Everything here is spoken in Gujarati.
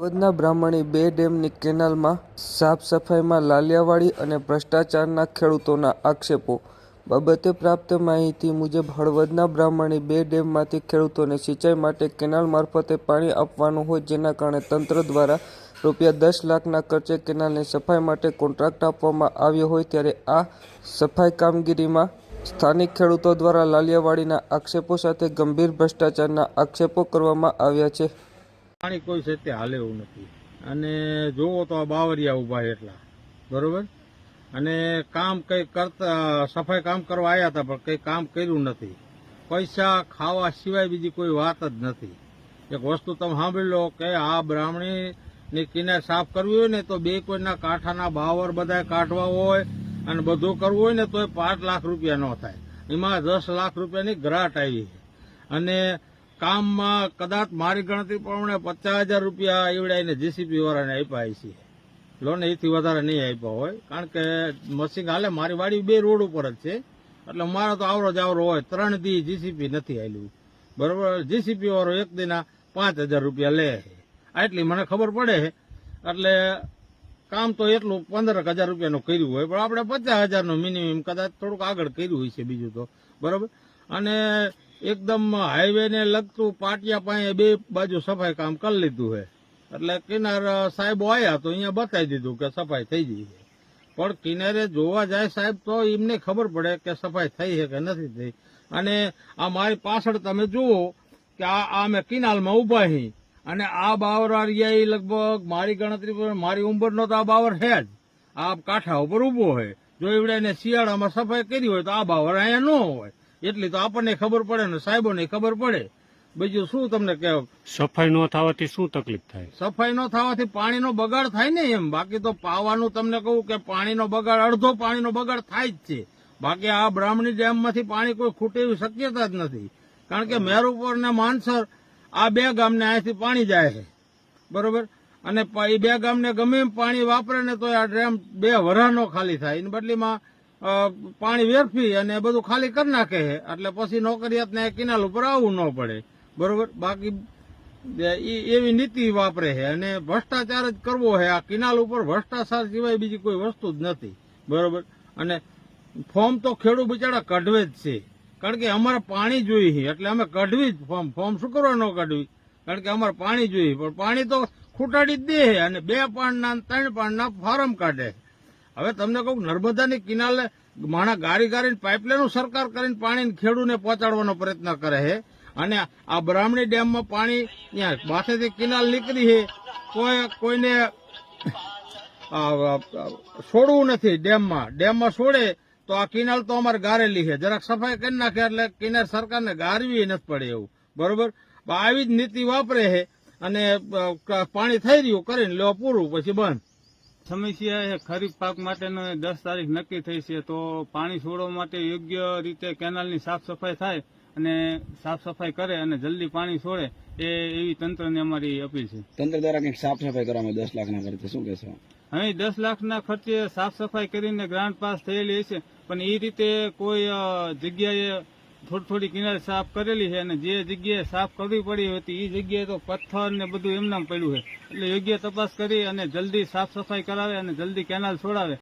હળવદના બ્રાહ્મણી બે ડેમની કેનાલમાં સાફ સફાઈમાં લાલિયાવાડી અને ભ્રષ્ટાચારના ખેડૂતોના આક્ષેપો. બાબતે પ્રાપ્ત માહિતી મુજબ, હળવદના બ્રાહ્મણી બે ડેમમાંથી ખેડૂતોને સિંચાઈ માટે કેનાલ મારફતે પાણી આપવાનું હોય જેના કારણે તંત્ર દ્વારા રૂપિયા દસ લાખના ખર્ચે કેનાલની સફાઈ માટે કોન્ટ્રાક્ટ આપવામાં આવ્યો હોય ત્યારે આ સફાઈ કામગીરીમાં સ્થાનિક ખેડૂતો દ્વારા લાલિયાવાડીના આક્ષેપો સાથે ગંભીર ભ્રષ્ટાચારના આક્ષેપો કરવામાં આવ્યા છે. પાણી કોઈ તે હાલે એવું નથી. અને જોવો તો બાવરિયા ઊભા એટલા. બરોબર? અને કામ કઈ કરતા, સફાઈ કામ કરવા આવ્યા હતા, પણ કઈ કામ કર્યું નથી. પૈસા ખાવા સિવાય બીજી કોઈ વાત જ નથી. એક વસ્તુ તમે સાંભળી લો કે આ બ્રાહ્મણી ની કિનાર સાફ કરવી હોય ને તો બે કોઈના કાંઠાના બાવર બધા કાઢવા હોય અને બધું કરવું હોય ને તો એ પાંચ લાખ રૂપિયા ન થાય. એમાં દસ લાખ રૂપિયાની ગ્રાટ આવી અને કામમાં કદાચ મારી ગણતરી પ્રમાણે પચાસ હજાર રૂપિયા એવડાઈને જીસીપી વાળાને આપ્યા છે લોન એથી વધારે નહીં આપ્યા હોય. કારણ કે મશીન હાલે, મારી વાડી બે રોડ ઉપર જ છે. એટલે મારો તો આવરો જ આવરો હોય. ત્રણ દી જીસીપી નથી આવેલું બરોબર? જીસીપી વાળો એક દીના પાંચ હજાર રૂપિયા લે આટલી મને ખબર પડે એટલે કામ તો એટલું પંદર હજાર રૂપિયાનું કર્યું હોય. પણ આપણે પચાસ હજારનું મિનિમમ કદાચ થોડુંક આગળ કર્યું હોય છે બીજું તો. બરોબર? અને એકદમ હાઈવે ને લગતું પાટિયા પાસે બે બાજુ સફાઈ કામ કરી લીધું છે. એટલે કિનાર સાહેબ આવ્યા તો અહીંયા બતાવી દીધું કે સફાઈ થઈ ગઈ છે. પણ કિનારે જોવા જાય સાહેબ તો એમને ખબર પડે કે સફાઈ થઈ છે કે નથી થઈ. અને આ મારી પાછળ તમે જુઓ કે આ આ અમે કિનાલમાં ઊભા હી. અને આ બાવર એ લગભગ મારી ગણતરી પર, મારી ઉંમરનો તો આ બાવર છે જ. આ કાંઠા ઉપર ઊભો હોય. જો એવડે એને શિયાળામાં સફાઈ કરી હોય તો આ બાવર અહીંયા ન હોય. એટલી તો આપણને ખબર પડે ને સાહેબોને ખબર પડે. બીજું શું તમને કે સફાઈ ન થવાથી શું તકલીફ થાય? સફાઈ ન થવાથી પાણીનો બગાડ થાય ને એમ. બાકી તો પાવાનું તમને કહું કે પાણીનો બગાડ અડધો પાણીનો બગાડ થાય જ છે. બાકી આ બ્રાહ્મણી ડેમમાંથી પાણી કોઈ ખૂટે એવી શક્યતા જ નથી. કારણ કે મેરુપર ને માનસર આ બે ગામને અહીંથી પાણી જાય છે. બરોબર? અને એ બે ગામને ગમે એમ પાણી વાપરે ને તો આ ડેમ બે વરાનો ખાલી થાય. એની બદલીમાં પાણી વેરફી અને બધું ખાલી કરી નાખે છે. એટલે પછી નોકરિયાતને કિનાલ ઉપર આવવું ન પડે. બરોબર? બાકી એવી નીતિ વાપરે છે અને ભ્રષ્ટાચાર જ કરવો છે. આ કિનાલ ઉપર ભ્રષ્ટાચાર સિવાય બીજી કોઈ વસ્તુ જ નથી. બરોબર? અને ફોર્મ તો ખેડૂત બિચારા કઢવે જ છે. કારણ કે અમારે પાણી જોઈએ એટલે અમે કઢવી જ ફોર્મ. ફોર્મ શું કરવા ન કાઢવી? કારણ કે અમારે પાણી જોઈએ પણ પાણી તો ખૂટાડી જ દે અને બે પાણના ત્રણ પાણના ફોર્મ કાઢે હવે તમને કહું, નર્મદાની કિનાલે માણા ગાડી ગાડીને પાઇપલાઈન સરકાર કરીને પાણી ખેડૂને પહોંચાડવાનો પ્રયત્ન કરે છે. અને આ બ્રાહ્મણી ડેમમાં પાણી ત્યાં માથેથી કિનાલ નીકળી છે. કોઈ કોઈને છોડવું નથી ડેમમાં. ડેમમાં છોડે તો આ કિનાલ તો અમારે ગારેલી છે. જરાક સફાઈ કરી નાખે એટલે કિનાર સરકારને ગારવી નથી પડે એવું. બરોબર? આવી જ નીતિ વાપરે છે અને પાણી થઈ રહ્યું, કરીને લો પૂરું, પછી બંધ. સમસ્યા એ ખરીફ પાક માટેનો દસ તારીખ નક્કી થઈ છે. તો પાણી છોડવા માટે યોગ્ય રીતે કેનાલની સાફ સફાઈ થાય અને સાફ સફાઈ કરે અને જલ્દી પાણી છોડે એ એવી તંત્રને અમારી અપીલ છે. તંત્ર દ્વારા કંઈક સાફ સફાઈ કરવામાં દસ લાખના ખર્ચે શું કહેશો? હવે દસ લાખના ખર્ચે સાફ સફાઈ કરીને ગ્રાન્ટ પાસ થયેલી છે પણ એ રીતે કોઈ જગ્યાએ થોડી થોડી કિનારે સાફ કરેલી છે અને જે જગ્યાએ સાફ કરવી પડી હતી એ જગ્યાએ તો પથ્થર ને બધું એમનામ પડ્યું છે. એટલે યોગ્ય તપાસ કરી અને જલ્દી સાફ સફાઈ કરાવે અને જલ્દી કેનાલ છોડાવે.